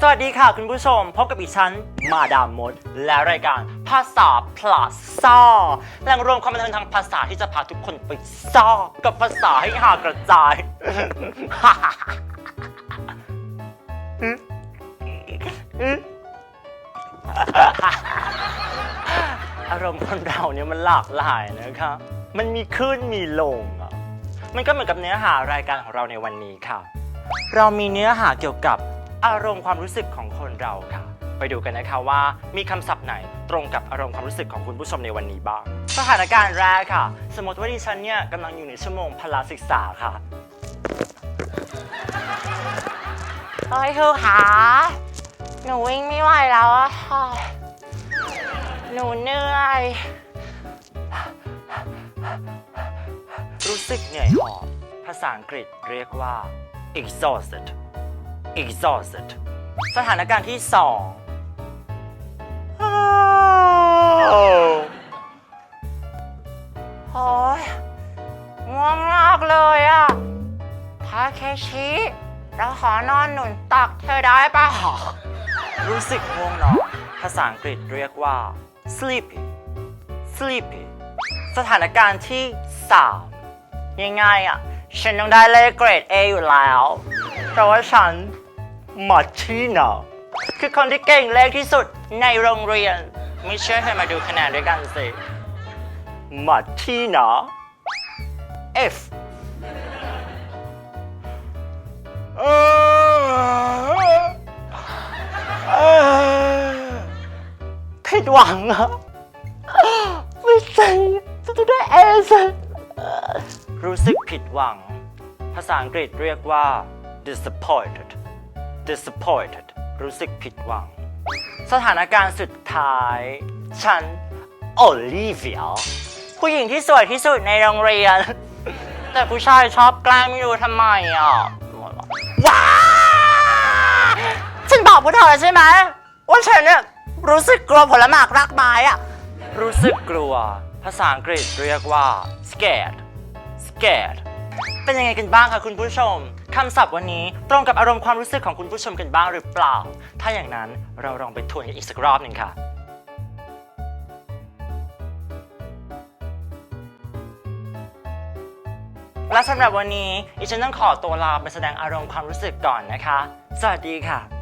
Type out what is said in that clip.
สวัสดีค่ะคุณผู้ชม พบกับอีฉันมาดามมด และรายการภาษาพลาซ่าแหล่งรวมความบันเทิงทางภาษาที่จะพาทุกคนไปซ่ากับภาษาให้หากระจาย อารมณ์คนเราเนี่ยมันหลากหลายนะคะ มันมีขึ้นมีลงอะ มันก็เหมือนกับเนื้อหารายการของเราในวันนี้ค่ะ เรามีเนื้อหาเกี่ยวกับ อารมณ์ความรู้สึกของคนเราค่ะ ไปดูกันนะคะว่ามีคำศัพท์ไหนตรงกับอารมณ์ความรู้สึกของคุณผู้ชมในวันนี้บ้าง สถานการณ์แรกค่ะ สมมติว่าดิฉันเนี่ยกำลังอยู่ในชั่วโมงพละศึกษาค่ะเฮ้ยคือขาหนูวิ่งไม่ไหวแล้วอะค่ะหนูเหนื่อย รู้สึกเหนื่อยหอบภาษาอังกฤษเรียกว่า exhausted exhausted สถานการณ์ที่สองอ้าวโอ้ยง่วงมากเลยอะทาเคชิเราขอนอนหนุนตักเธอได้ปะรู้สึกง่วงนอนภาษาอังกฤษเรียกว่า sleepy sleepy สถานการณ์ที่สามง่ายๆอะฉันต้องได้เลขเกรด A อยู่แล้ว เพราะว่าฉัน มาทีนาคือคนที่เก่งเลขที่สุดในโรงเรียน ไม่เชื่อให้มาดูคะแนนด้วยกันสิมาทีนา F เอ่อเออผิดหวังอะไม่ใช่จะได้เอสรู้สึกผิดหวัง ภาษาอังกฤษเรียกว่า disappointed disappointed รู้สึกผิดหวัง สถานการณ์สุดท้าย ฉัน โอลิเวียผู้หญิงที่สวยที่สุดในโรงเรียน แต่ผู้ชายชอบแกล้งไม่รู้ทำไมอะว้าฉันบอกพวกเธอแล้วใช่ไหมว่าฉันเนี่ยรู้สึกกลัวผลหมากรากไม้อะ รู้สึกกลัว ภาษาอังกฤษเรียกว่า scared scared เป็นยังไงกันบ้างคะคุณผู้ชมคำศัพท์วันนี้ตรงกับอารมณ์ความรู้สึกของคุณผู้ชมกันบ้างหรือเปล่า ถ้าอย่างนั้นเราลองไปทวนกันอีกสักรอบหนึ่งค่ะ และสำหรับวันนี้อิฉันต้องขอตัวลาไปแสดงอารมณ์ความรู้สึกก่อนนะคะ สวัสดีค่ะ